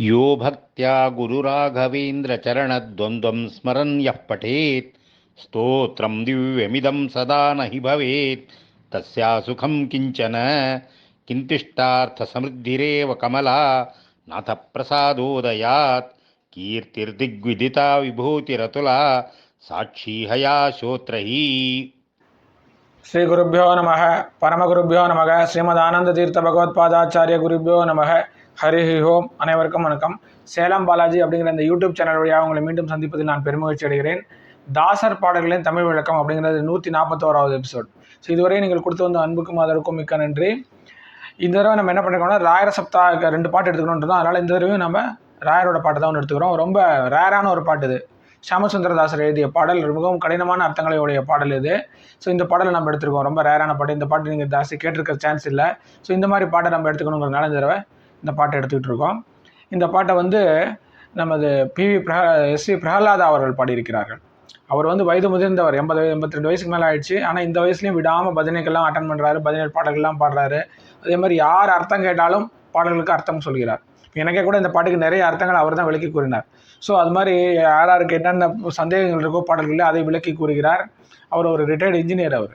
यो भक्त्या गुरुराघवेन्द्रचरणद्वन्द्वं स्मर यः पठेत्। स्तोत्रं दिव्यमिदं सदा नि भवे भवेत्। किंचन सुखं कमला। नाथप्रसादोदयात्। कीर्तिर्दिग्विदिता विभूतिरतुला। साक्षी हया श्रोत्रही। परमगुभ्यो नमः। परमगुरुभ्यो नमः। श्रीमदानन्दतीर्थभगवत्पादाचार्यगुरुभ्यो नमः। ஆனந்த ஹரி ஹோம் அனைவருக்கும் வணக்கம். சேலம் பாலாஜி அப்படிங்கிற இந்த யூடியூப் சேனல் வழியாக உங்களை மீண்டும் சந்திப்பதில் நான் பெருமகிழ்ச்சி அடைகிறேன். தாசர் பாடல்களின் தமிழ் விளக்கம் அப்படிங்கிறது நூற்றி நாற்பத்தோராவது எபிசோட் ஸோ இதுவரை நீங்கள் கொடுத்து வந்த அன்புக்கும் அதற்கும் மிக்க நன்றி. இந்த தடவை நம்ம என்ன பண்ணிருக்கோம்னா ராயர சப்தா ரெண்டு பாட்டு எடுத்துக்கணுன்றோம் அதனால் இந்த தடவையும் நம்ம ராயரோட பாட்டு தான் ஒன்று எடுத்துக்கிறோம். ரொம்ப ரேரான ஒரு பாட்டு இது. சியாமசுந்தரதாசர் எழுதிய பாடல் மிகவும் கடினமான அர்த்தங்களை உடைய பாடல் இது. ஸோ இந்த பாடலை நம்ம எடுத்துருக்கோம். ரொம்ப ரேரான பாட்டு. இந்த பாட்டு நீங்கள் ஜாஸ்தி கேட்டிருக்க சான்ஸ் இல்லை. ஸோ இந்த மாதிரி பாட்டை நம்ம எடுத்துக்கணுங்கிறதுனால இந்த தடவை இந்த பாட்டை எடுத்துக்கிட்டு இருக்கோம் இந்த பாட்டை வந்து நமது பிவி பிரஹ எஸ். வி. பிரகலாதா அவர்கள் பாடியிருக்கிறார்கள். அவர் வந்து வயது முதிர்ந்தவர் எண்பது எண்பத்தி ரெண்டு வயசுக்கு மேலே ஆயிடுச்சு. ஆனால் இந்த வயசுலையும் விடாமல் பஜனைக்கெல்லாம் அட்டன் பண்ணுறாரு பஜனை பாடல்கள்லாம் பாடுறாரு. அதே மாதிரி யார் அர்த்தம் கேட்டாலும் பாடல்களுக்கு அர்த்தம் சொல்கிறார். எனக்கே கூட இந்த பாட்டுக்கு நிறைய அர்த்தங்கள் அவர் தான் விளக்கி கூறினார். ஸோ அது மாதிரி யார் யாருக்கு என்னென்ன சந்தேகங்கள் இருக்கோ பாடல்களில் அதை விளக்கி கூறுகிறார். அவர் ஒரு ரிட்டையர்டு இன்ஜினியர் அவர்.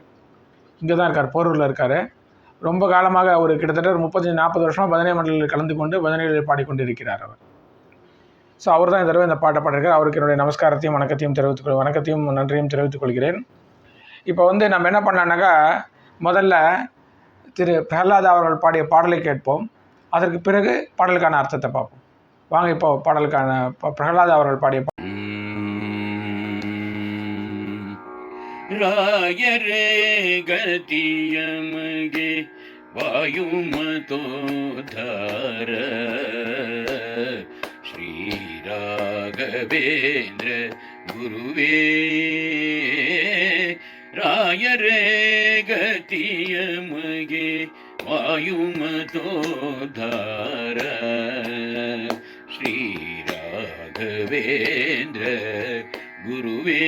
இங்கே தான் இருக்கார் போரூரில் இருக்கார். ரொம்ப காலமாக அவர் கிட்டத்தட்ட ஒரு முப்பத்தஞ்சு நாற்பது வருஷமாக பஜனை மண்டலில் கலந்து கொண்டு பஜனைகளில் பாடிக்கொண்டு இருக்கிறார் அவர். ஸோ அவர் தான் இந்த தடவை இந்த பாட்டை பாடிருக்கார் அவருக்கு என்னுடைய நமஸ்காரத்தையும் வணக்கத்தையும் தெரிவித்துக் கொள் வணக்கத்தையும் நன்றியும் தெரிவித்துக் கொள்கிறேன். இப்போ வந்து நம்ம என்ன பண்ணலான்னாக்கா முதல்ல திரு பிரகலாத் அவர்கள் பாடிய பாடலை கேட்போம். அதற்கு பிறகு பாடலுக்கான அர்த்தத்தை பார்ப்போம். வாங்க இப்போ பாடலுக்கான ப- பிரகலாத் அவர்கள் பாடிய பாடல் ராயரே கதியமகே வாயுமதோதார. ஸ்ரீராகவேந்திர குருவே ராயரே கதியமகே வாயுமதோதார. ஸ்ரீராகவேந்திர குருவே.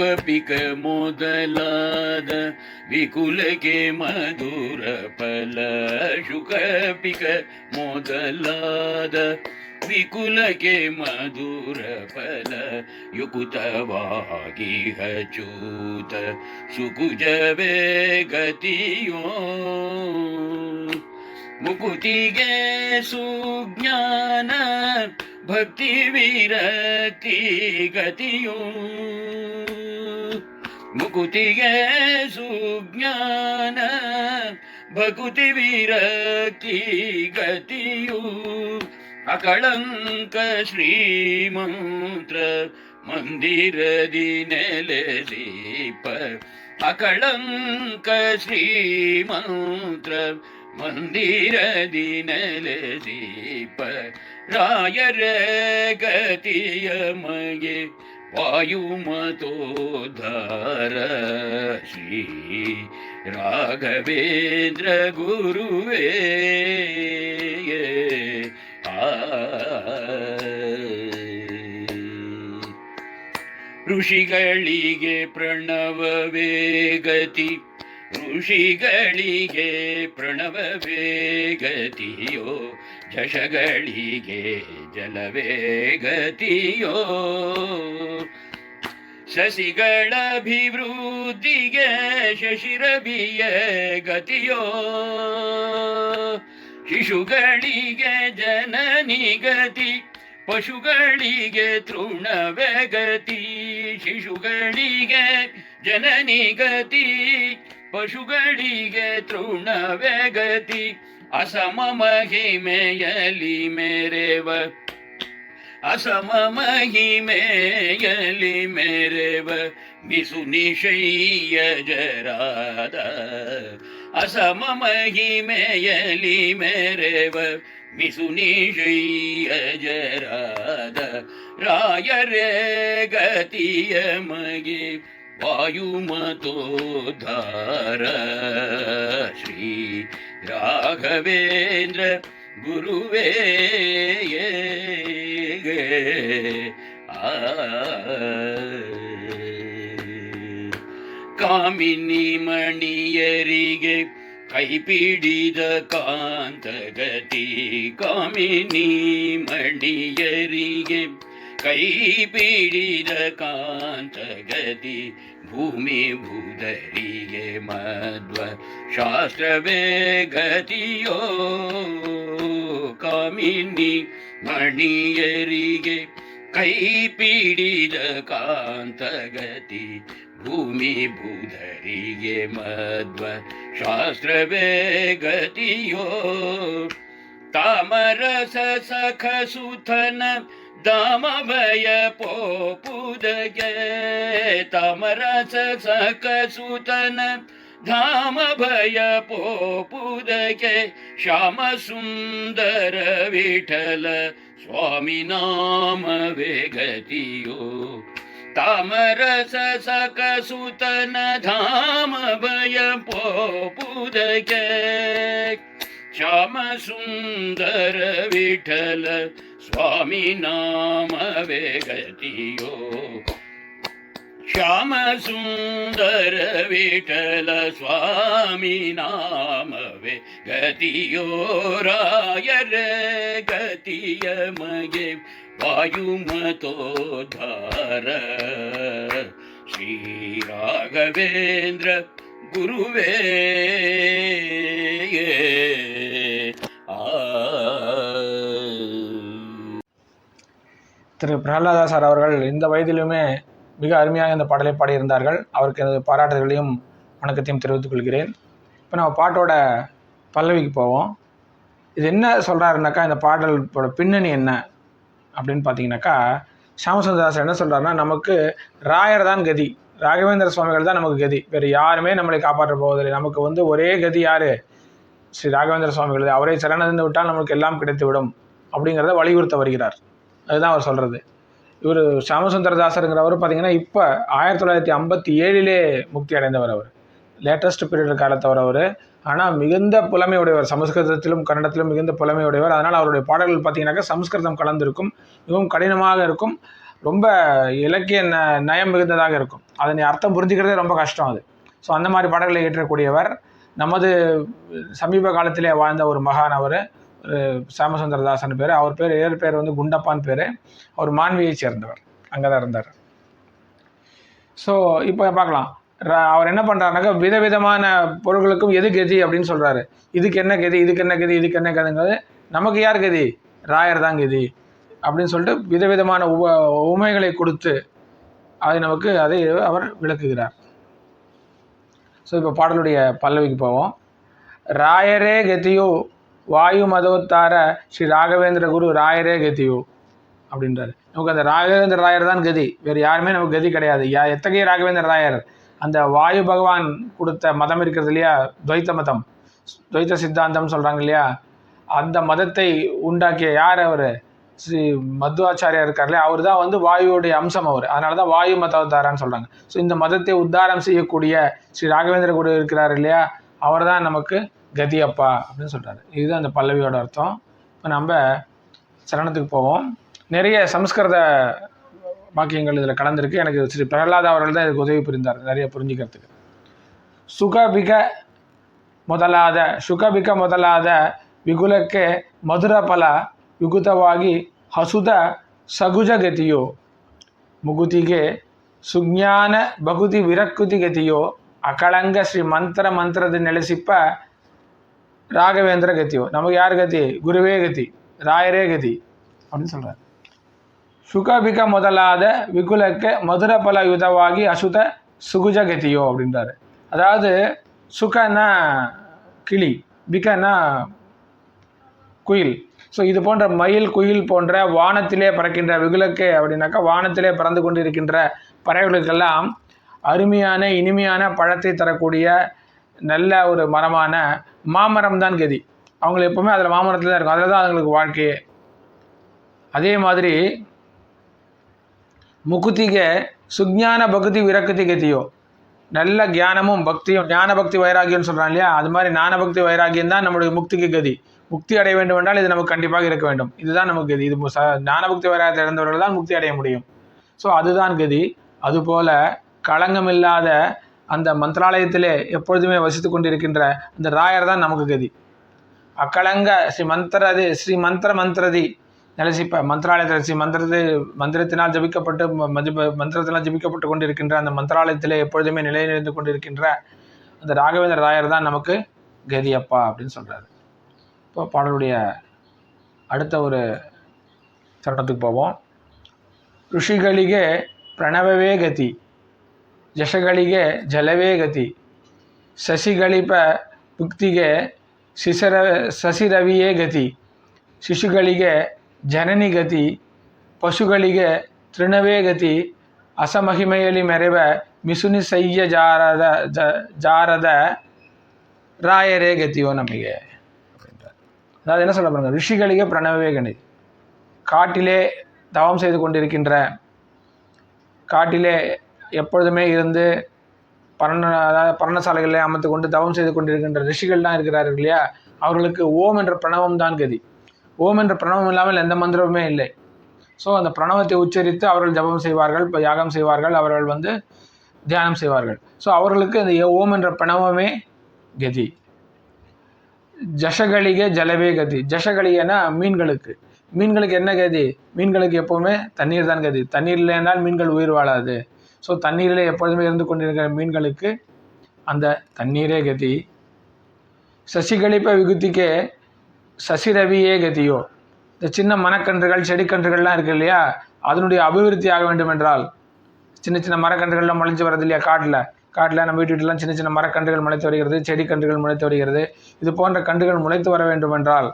मुख पिक मोदलाद, विकुल के मधुर पल शुक पिक मोदलाद, विकुल के मधुर फल। युकुतवागी हचूत सुकुजवे गतियो। मुकुतिगे सुज्ञान, भक्ति विरति गतियों। ಮುಕುತಿಗೆ ಸುಜ್ಞಾನ, ಭಕುತಿ ವಿರಕ್ತಿ ಗತಿಯು ಅಕಳಂಕ ಶ್ರೀಮಂತ್ರ ಮಂದಿರದಿ ನೆಲೆದೀಪ ಅಕಳಂಕ ಶ್ರೀಮಂತ್ರ ಮಂದಿರದಿ ನೆಲೆದೀಪ ರಾಯರ ಗತಿಯ ಮಗೆ ವಾಯುಮತೋದ್ಧಾರ ಶ್ರೀ ರಾಘವೇಂದ್ರ ಗುರುವೇ. ಋಷಿಗಳಿಗೆ ಪ್ರಣವವೇ ಗತಿ ಋಷಿಗಳಿಗೆ ಪ್ರಣವವೇ ಗತಿಯೋ ಜಶಗಳಿಗೆ ಜಲವೇ ಗತಿಯೋ. ಸಸಿಗಳಭಿವೃದ್ಧಿಗೆ ಶಶಿರಭಿಯ ಗತಿಯೋ. ಶಿಶುಗಳಿಗೆ ಜನನಿ ಗತಿ, ಪಶುಗಳಿಗೆ ತೃಣವೇ ಗತಿ. ಶಿಶುಗಳಿಗೆ ಜನನಿ ಗತಿ, ಪಶುಗಳಿಗೆ ತೃಣವೇ ಗತಿ. ಅಸಮ ಮಹಿಮೆಯಲಿ ಮೇರೆವ ಅಸಮ ಮಹಿಮೆಯಲಿ ಮೇರೆವ ಬಿಸು ನಿಶಯ್ಯ ಜರಾದ ಅಸಮ ಮಹಿಮೆಯಲಿ ಮೇರೆವ ಬಿಸು ನಿಶಯ್ಯ ಜರಾದ ರಾಯರೇ ಗತಿಯ ಮಗೆ ವಾಯುಮತೋದ್ಧಾರ ಶ್ರೀ ರಾಘವೇಂದ್ರ ಗುರುವೇ ஆ. ಕಾಮಿನಿ ಮಣಿಯರಿಗೆ ಕೈಪಿಡಿದ ಕಾಂತಗತಿ ಕಾಮಿನಿ ಮಣಿಯರಿಗೆ ಕೈಪಿಡಿದ ಕಾಂತಗತಿ ಭೂಮಿ ಭೂದರಿಗೆ ಮಧ್ವ ಶಾಸ್ತ್ರವೇ ಗತಿಯೋ ಕಾಮಿನಿ ಮಣಿಯರಿಗೆ ಕೈ ಪಿಡಿದ ಕಾಂತಗತಿ ಭೂಮಿ ಭೂಧರಿಗೆ ಮಧ್ವ ಶಾಸ್ತ್ರವೇ ಗತಿಯೋ ತಾಮರಸ ಸಖ ಸುಥನ ದಾಮಭಯ ಪೋಪುದಗೆ ತಾಮರಸ ಸಖ धाम भय पोपुदके श्याम सुंदर विठल स्वामी नाम वेगतियो तामरस सकसुतन धाम भय पोपुदके श्याम सुंदर विठल स्वामी नाम वेगतियो ನಾಮವೇ ಗತಿಯೋ ಶ್ಯಾಮ ಸುಂದರ ವಿಠಲ ಸ್ವಾಮಿ ನಾಮವೇ ಗತಿಯೋ ರಾಯರ ಗತಿಯ ಮಗೆ ವಾಯುಮತೋದ್ಧಾರ ಶ್ರೀ ರಾಘವೇಂದ್ರ ಗುರುವೇ ಆ திரு பிரகலாதாசார் அவர்கள் இந்த வயதிலுமே மிக அருமையாக இந்த பாடலை பாடியிருந்தார்கள். அவருக்கு எனது பாராட்டுகளையும் வணக்கத்தையும் தெரிவித்துக் கொள்கிறேன். இப்போ நம்ம பாட்டோட பல்லவிக்கு போவோம். இது என்ன சொல்கிறாருனாக்கா இந்த பாடலோட பின்னணி என்ன அப்படின்னு பார்த்தீங்கன்னாக்கா சாமசுந்தராசர் என்ன சொல்கிறாருன்னா நமக்கு ராயர் தான் கதி. ராகவேந்திர சுவாமிகள் தான் நமக்கு கதி. வேறு யாருமே நம்மளை காப்பாற்ற போவதில்லை. நமக்கு வந்து ஒரே கதி யார்? ஸ்ரீ ராகவேந்திர சுவாமிகள் அவரை சரணடைந்து விட்டால் நமக்கு எல்லாம் கிடைத்துவிடும். அப்படிங்கிறத வலியுறுத்த வருகிறார். அதுதான் அவர் சொல்கிறது இவர் சாமசுந்தரதாசருங்கிறவர் பார்த்தீங்கன்னா இப்போ ஆயிரத்தி தொள்ளாயிரத்தி ஐம்பத்தி ஏழிலே முக்தி அடைந்தவர் அவர் லேட்டஸ்ட் பீரியட் காலத்தவர் அவர். ஆனால் மிகுந்த புலமையுடையவர். சமஸ்கிருதத்திலும் கன்னடத்திலும் மிகுந்த புலமையுடையவர். அதனால் அவருடைய பாடல்கள் பார்த்திங்கனாக்கா சமஸ்கிருதம் கலந்திருக்கும். மிகவும் கடினமாக இருக்கும். ரொம்ப இலக்கிய ந நயம் மிகுந்ததாக இருக்கும். அதனை அர்த்தம் புரிஞ்சுக்கிறதே ரொம்ப கஷ்டம் அது. ஸோ அந்த மாதிரி பாடல்களை இயற்றக்கூடியவர் நமது சமீப காலத்திலே வாழ்ந்த ஒரு மகான் அவர். சாமசுந்தரதாசன் பேர். அவர் பேர் ஏழு பேர் வந்து குண்டப்பான் பேர். அவர் மாண்வியை சேர்ந்தவர். அங்கே தான் இருந்தார். ஸோ இப்போ பார்க்கலாம். அவர் என்ன பண்ணுறாருனாக்கா விதவிதமான பொருட்களுக்கும் எது கதி அப்படின்னு சொல்கிறாரு இதுக்கு என்ன கதி இதுக்கு என்ன கதி இதுக்கு என்ன கதிங்கிறது நமக்கு யார் கதி? ராயர் தான் கதி அப்படின்னு சொல்லிட்டு விதவிதமான உப உமைகளை கொடுத்து அதை நமக்கு அதை அவர் விளக்குகிறார். ஸோ இப்போ பாடலுடைய பல்லவிக்கு போவோம். ராயரே கதியோ வாயு மதோத்தார ஸ்ரீ ராகவேந்திர குரு ராயரே கதியோ அப்படின்றாரு. நமக்கு அந்த ராகவேந்திர ராயர் தான் கதி. வேறு யாருமே நமக்கு கதி கிடையாது. யா எத்தகைய ராகவேந்திர ராயர்? அந்த வாயு பகவான் கொடுத்த மதம் இருக்கிறது இல்லையா? துவைத்த மதம். துவைத்த சித்தாந்தம் சொல்கிறாங்க இல்லையா? அந்த மதத்தை உண்டாக்கிய யார் அவர்? ஸ்ரீ மத்வாச்சாரியா இருக்கார் இல்லையா? அவர் தான் வந்து வாயுவோடைய அம்சம் அவர். அதனால தான் வாயு மதவதாரான்னு சொல்கிறாங்க ஸோ இந்த மதத்தை உத்தாரம் செய்யக்கூடிய ஸ்ரீ ராகவேந்திர குரு இருக்கிறார் இல்லையா? அவர் தான் நமக்கு கதி அப்பா அப்படின்னு சொல்கிறாரு இதுதான் அந்த பல்லவியோட அர்த்தம் இப்போ நம்ம சரணத்துக்கு போவோம் நிறைய சமஸ்கிருத வாக்கியங்கள் இதில் கலந்துருக்கு எனக்கு ஸ்ரீ பிரகலாத் அவர்கள் தான் இதுக்கு உதவி புரிந்தார் நிறைய புரிஞ்சுக்கிறதுக்கு சுகபிக ಮೊದಲಾದ ಶುಕಬಿಕ ಮೊದಲಾದ ವಿಗುಲಕ್ಕೆ ಮಧುರ ಫಲ ಯುಗುತವಾಗಿ ಹಸುದ ಸಗುಜ ಗತಿಯೋ ಮುಗುತಿಗೆ ಸುಜ್ಞಾನ ಭಗುತಿ ವಿರಕ್ಕುತಿ ಗತಿಯೋ ಅಕಳಂಗ ಶ್ರೀ ಮಂತ್ರ ಮಂತ್ರದ ನೆಲೆಸಿಪ್ಪ ராகவேந்திர கத்தியோ நமக்கு யார் கத்தி? குருவே கதி ராயரே கதி அப்படின்னு சொல்கிறார் சுகபிக முதலாத விகுலக்க மதுர பல யுதவாகி அசுத சுகுஜ கத்தியோ அப்படின்றாரு. அதாவது சுகன்னா கிளி பிகன்னா குயில். ஸோ இது போன்ற மயில் குயில் போன்ற வானத்திலே பறக்கின்ற விகுலக்கே அப்படின்னாக்கா வானத்திலே பறந்து கொண்டு இருக்கின்ற பறவைகளுக்கெல்லாம் அருமையான இனிமையான பழத்தை தரக்கூடிய நல்ல ஒரு மரமான மாமரம் தான் கதி. அவங்க எப்போவுமே அதில் மாமரத்தில் தான் இருக்கும். அதில் தான் அவங்களுக்கு வாழ்க்கையே. அதே மாதிரி முக்குத்திக சுஜான பக்தி விரக்தி கதியோ. நல்ல கியானமும் பக்தியும் ஞான பக்தி வைராகியம்னு சொல்கிறான் இல்லையா? அது மாதிரி ஞான பக்தி வைராகியம் தான் நம்மளுடைய முக்திக்கு கதி. முக்தி அடைய வேண்டும் என்றால் இது நமக்கு கண்டிப்பாக இருக்க வேண்டும். இதுதான் நமக்கு கதி. இது ச ஞான பக்தி வராத இழந்தவர்கள் தான் முக்தி அடைய முடியும். ஸோ அதுதான் கதி. அதுபோல களங்கமில்லாத அந்த மந்திராலயத்திலே எப்பொழுதுமே வசித்து கொண்டிருக்கின்ற அந்த ராயர் தான் நமக்கு கதி அக்களங்க ஸ்ரீ மந்திரதி ஸ்ரீ மந்திர மந்திரதி நிலசிப்ப மந்திராலயத்தில் ஸ்ரீ மந்திரது மந்திரத்தினால் ஜபிக்கப்பட்டு ம- மதிப்ப மந்திரத்தினால் ஜபிக்கப்பட்டு கொண்டிருக்கின்ற அந்த மந்திராலயத்திலே எப்பொழுதுமே நிலைநிறைந்து கொண்டிருக்கின்ற அந்த ராகவேந்திர ராயர் தான் நமக்கு கதியப்பா அப்படின்னு சொல்கிறாரு இப்போ பாடலுடைய அடுத்த ஒரு சரணத்துக்கு போவோம் ಋಷಿಗಳಿಗೆ ಪ್ರಣವವೇ ಗತಿ ಜಶಗಳಿಗೆ ಜಲವೇ ಗತಿ ಸಸಿಗಳಿಪ ಭುಕ್ತಿಗೆ ಶಿಶರ ಸಸಿರವಿಯೇ ಗತಿ ಶಿಶುಗಳಿಗೆ ಜನನಿ ಗತಿ ಪಶುಗಳಿಗೆ ತೃಣವೇ ಗತಿ ಅಸಮಹಿಮೆಯಲ್ಲಿ ಮೆರೆವ ಮಿಸುನಿ ಸಯ್ಯ ಜಾರದ ಜ- ಜಾರದ ராயரே கத்தியோ நம்பிக்கை அப்படின்றார் அதாவது என்ன சொல்ல பாருங்க ரிஷிகளுக்கு பிரணவவே கணி காட்டிலே தவம் செய்து கொண்டிருக்கின்ற காட்டிலே எப்பொழுதுமே இருந்து பரண அதாவது பரணசாலைகளை அமர்த்து கொண்டு தவம் செய்து கொண்டிருக்கின்ற ரிஷிகள்லாம் இருக்கிறார்கள் இல்லையா? அவர்களுக்கு ஓம் என்ற பிரணவம் தான் கதி. ஓம் என்ற பிரணவம் இல்லாமல் எந்த மந்திரமுமே இல்லை. ஸோ அந்த பிரணவத்தை உச்சரித்து அவர்கள் ஜபம் செய்வார்கள் இப்போ யாகம் செய்வார்கள் அவர்கள் வந்து தியானம் செய்வார்கள். ஸோ அவர்களுக்கு அந்த ஓம் என்ற பிரணவமே கதி. ஜஷகளிகே ஜலவே கதி. ஜஷகளிகனா மீன்களுக்கு. மீன்களுக்கு என்ன கதி? மீன்களுக்கு எப்போவுமே தண்ணீர் தான் கதி. தண்ணீர் இல்லைனால் மீன்கள் உயிர் வாழாது. ஸோ தண்ணீரில் எப்பொழுதுமே இருந்து கொண்டிருக்கிற மீன்களுக்கு அந்த தண்ணீரே கதி. சசிகளிப்ப விகுத்திக்கே சசிரவியே கதியோ. இந்த சின்ன மரக்கன்றுகள் செடிக்கன்றுகள்லாம் இருக்கு இல்லையா? அதனுடைய அபிவிருத்தி ஆக வேண்டும் என்றால் சின்ன சின்ன மரக்கன்றுகள்லாம் முளைஞ்சு வரது இல்லையா காட்டில்? காட்டில் நம்ம வீட்டுலாம் சின்ன சின்ன மரக்கன்றுகள் முளைத்து வருகிறது செடிக்கன்றுகள் முளைத்து வருகிறது. இது போன்ற கன்றுகள் முளைத்து வர வேண்டும் என்றால்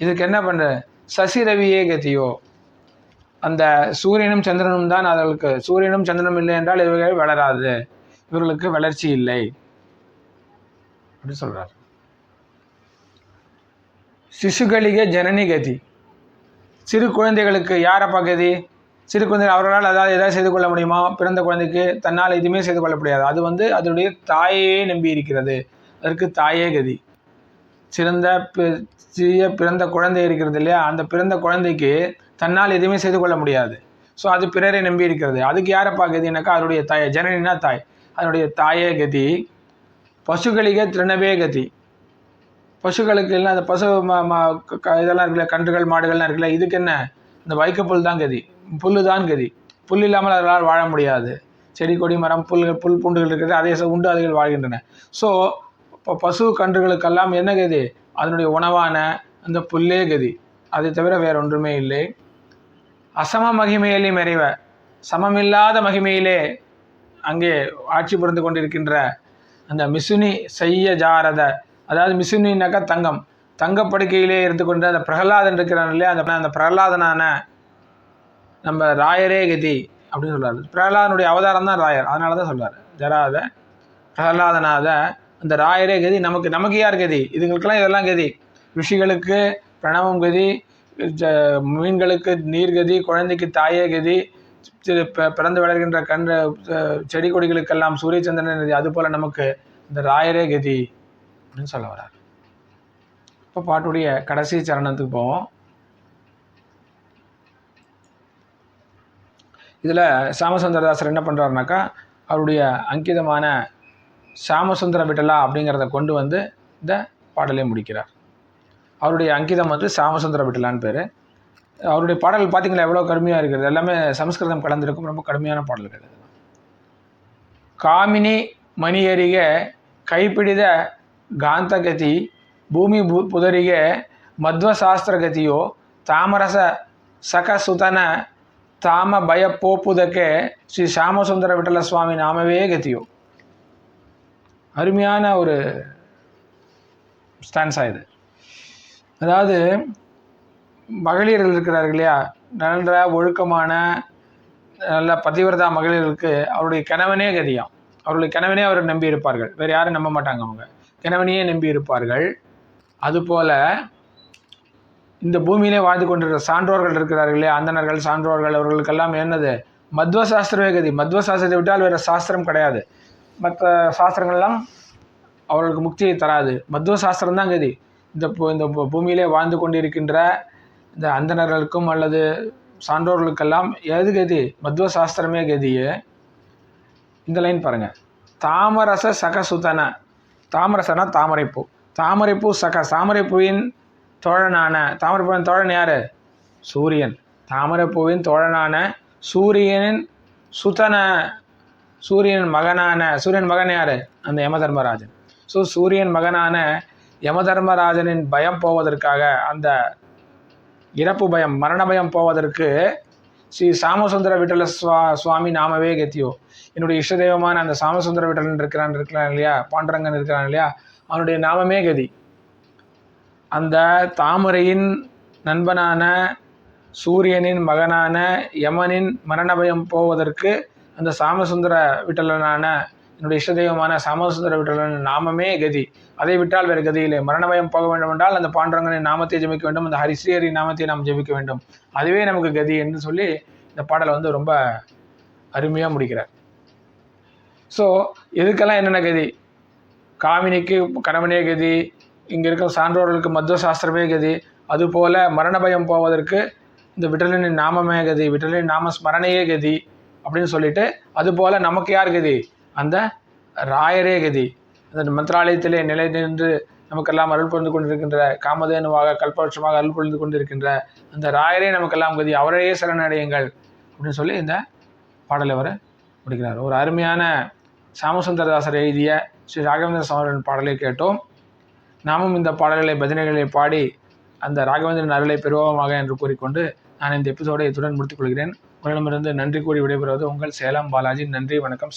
இதுக்கு என்ன பண்ணுற சசிரவியே கத்தியோ கதியோ. அந்த சூரியனும் சந்திரனும் தான் அவர்களுக்கு சூரியனும் சந்திரனும் இல்லை என்றால் இவர்கள் வளராது. இவர்களுக்கு வளர்ச்சி இல்லை. அப்படி சொல்றார். சிசுகளிகே ஜனனி கதி. சிறு குழந்தைகளுக்கு யாரை கதி? சிறு குழந்தை அவர்களால் அதாவது எதாவது செய்து கொள்ள முடியுமா? பிறந்த குழந்தைக்கு தன்னால் எதுவுமே செய்து கொள்ள முடியாது. அது வந்து அதனுடைய தாயே நம்பி இருக்கிறது. அதற்கு தாயே கதி. சிறந்த சிறிய பிறந்த குழந்தை இருக்கிறது இல்லையா? அந்த பிறந்த குழந்தைக்கு தன்னால் எதுவுமே செய்து கொள்ள முடியாது. ஸோ அது பிறரை நம்பி இருக்கிறது. அதுக்கு யாரப்பா கதினாக்கா அதனுடைய தாய் ஜனனினா தாய்? அதனுடைய தாயே கதி பசுகளிகே திருணவே கதி. பசுக்களுக்கு எல்லாம் அந்த பசு இதெல்லாம் இருக்குல்ல கன்றுகள் மாடுகள்லாம் இருக்குல்ல இதுக்கு என்ன? இந்த வைக்கப்புல் தான் கதி. புல்லு தான் கதி. புல் இல்லாமல் அதனால் வாழ முடியாது. செடி கொடி மரம் புல் புல் பூண்டுகள் இருக்கிறது அதே ச- உண்டு அதுகள் வாழ்கின்றன. ஸோ இப்போ பசு கன்றுகளுக்கெல்லாம் என்ன கதி? அதனுடைய உணவான அந்த புல்லே கதி. அதை தவிர வேற ஒன்றுமே இல்லை. அசம மகிமையிலே மறைவ. சமமில்லாத மகிமையிலே அங்கே ஆட்சி புரிந்து கொண்டிருக்கின்ற அந்த மிசுனி செய்ய ஜாரத அதாவது மிசுனின்னாக்கா தங்கம் தங்கப்படுக்கையிலே இருந்து கொண்டு அந்த பிரகலாதன் இருக்கிறான் இல்லையா? அந்த அந்த பிரகலாதனான நம்ம ராயரே கதி அப்படின்னு சொல்கிறார் பிரகலாதனுடைய அவதாரம் தான் ராயர். அதனால தான் சொல்வார் ஜராத பிரகலாதனாத அந்த ராயரே கதி. நமக்கு நமக்கு யார் கதி? இதுங்களுக்கெல்லாம் இதெல்லாம் கதி. ரிஷிகளுக்கு பிரணவம் கதி. மீன்களுக்கு நீர் கதி குழந்தைக்கு தாயே கதி பிறந்து வளர்கின்ற கன்று செடி கொடிகளுக்கெல்லாம் சூரிய சந்திரன் கதி அதுபோல் நமக்கு இந்த ராயரே கதி அப்படின்னு சொல்ல வர்றார் இப்போ பாட்டுடைய கடைசி சரணத்துக்கு போவோம். இதில் சாமசுந்தரதாசர் என்ன பண்ணுறாருனாக்கா அவருடைய அங்கிதமான சாமசுந்தர விட்டலா அப்படிங்கிறத கொண்டு வந்து இந்த பாடலை முடிக்கிறார். அவருடைய அங்கிதம் வந்து சாமசுந்தர விட்டலான்னு பேர். அவருடைய பாடல் பார்த்திங்களா எவ்வளோ கடுமையாக இருக்கிறது? எல்லாமே சமஸ்கிருதம் கலந்துருக்கும் ரொம்ப கடுமையான பாடல்கள் காமினி மணியறிக கைப்பிடித காந்தகதி பூமி புதரிக மத்வ சாஸ்திரகதியோ தாமரச சகசுதன தாம பய போப்புதக்கே ஸ்ரீ சாமசுந்தர விட்டல சுவாமி நாமவே கத்தியோ அருமையான ஒரு ஸ்டான்ஸாக இது. அதாவது மகளிர்கள் இருக்கிறார்கள் இல்லையா? நல்ல ஒழுக்கமான நல்ல பதிவிரதா மகளிருக்கு அவருடைய கணவனே கதியாம். அவருடைய கணவனே அவரை நம்பி இருப்பார்கள். வேறு யாரும் நம்ப மாட்டாங்க அவங்க. கணவனையே நம்பி இருப்பார்கள். அதுபோல் இந்த பூமியிலே வாழ்ந்து கொண்டிருக்கிற சான்றோர்கள் இருக்கிறார்கள் இல்லையா? அந்தணர்கள் சான்றோர்கள் அவர்களுக்கெல்லாம் என்னது? மத்வ சாஸ்திரமே கதி. மத்வ சாஸ்திரத்தை விட்டால் வேறு சாஸ்திரம் கிடையாது. மற்ற சாஸ்திரங்கள்லாம் அவர்களுக்கு முக்தியை தராது. மத்வ சாஸ்திரம் தான் கதி. இந்த இந்த பூமியிலே வாழ்ந்து கொண்டிருக்கின்ற இந்த அந்தணர்களுக்கும் அல்லது சான்றோர்களுக்கெல்லாம் எது கதி? மத்வ சாஸ்திரமே கதியே. இந்த லைன் பாருங்கள் தாமரச சகசுதன. தாமரசனா தாமரைப்பூ. தாமரைப்பூ சக தாமரைப்பூவின் தோழனான தாமரைப்பூவின் தோழன் யார்? சூரியன். தாமரைப்பூவின் தோழனான சூரியனின் சுதன சூரியன் மகனான சூரியன் மகன் யார்? அந்த யமதர்மராஜன். ஸோ சூரியன் மகனான யமதர்மராஜனின் பயம் போவதற்காக அந்த இறப்பு பயம் மரண பயம் போவதற்கு ஸ்ரீ சாமசுந்தர விட்டல சுவா சுவாமி நாமவே கெத்தியோ. என்னுடைய இஷ்ட தெய்வமான அந்த சாமசுந்தர விட்டலன் இருக்கிறான் இருக்கிறான் இல்லையா? பாண்டரங்கன் இருக்கிறான் இல்லையா? அவனுடைய நாமமே கதி. அந்த தாமரையின் நண்பனான சூரியனின் மகனான யமனின் மரண பயம் போவதற்கு அந்த சாமசுந்தர விட்டலனான என்னுடைய இஷ்ட தெய்வமான சாமசுந்தர விட்டலன் நாமமே கதி. அதை விட்டால் வேறு கதி இல்லை போக வேண்டும் என்றால் அந்த பாண்டரங்கனின் நாமத்தை ஜெபிக்க வேண்டும். அந்த ஹரிஸ்ரீஹரி நாமத்தை நாம் ஜெபிக்க வேண்டும். அதுவே நமக்கு கதி என்று சொல்லி இந்த பாடலை வந்து ரொம்ப அருமையாக முடிக்கிறார். ஸோ இதுக்கெல்லாம் என்னென்ன கதி? காமினிக்கு கணவனே கதி இங்கே இருக்கிற சான்றோர்களுக்கு மத்வ சாஸ்திரமே கதி அதுபோல் மரண பயம் போவதற்கு இந்த விட்டலின் நாமமே கதி விட்டலின் நாம ஸ்மரணையே கதி அப்படின்னு சொல்லிட்டு அதுபோல் நமக்கு யார் கதி? அந்த ராயரே கதி. அந்த மந்திராலயத்திலே நிலை நின்று நமக்கெல்லாம் அருள் புரிந்து கொண்டிருக்கின்ற காமதேனுவாக கல்பவட்சமாக அருள் புரிந்து கொண்டிருக்கின்ற அந்த ராயரே நமக்கெல்லாம் கதி. அவரையே சரணடையுங்கள் அப்படின்னு சொல்லி இந்த பாடலை அவர் முடிக்கிறார். ஒரு அருமையான சாமசுந்தரதாசர் எழுதிய ஸ்ரீ ராகவேந்திர சுவாமியின் பாடலை கேட்டோம். நாமும் இந்த பாடல்களை பஜனைகளை பாடி அந்த ராகவேந்திரன் அருளை பெறுவோமாக என்று கூறிக்கொண்டு நான் இந்த எபிசோடை இத்துடன் முடித்துக் கொள்கிறேன். உங்களிடமிருந்து நன்றி கூறி விடைபெறுவது உங்கள் சேலம் பாலாஜி. நன்றி வணக்கம்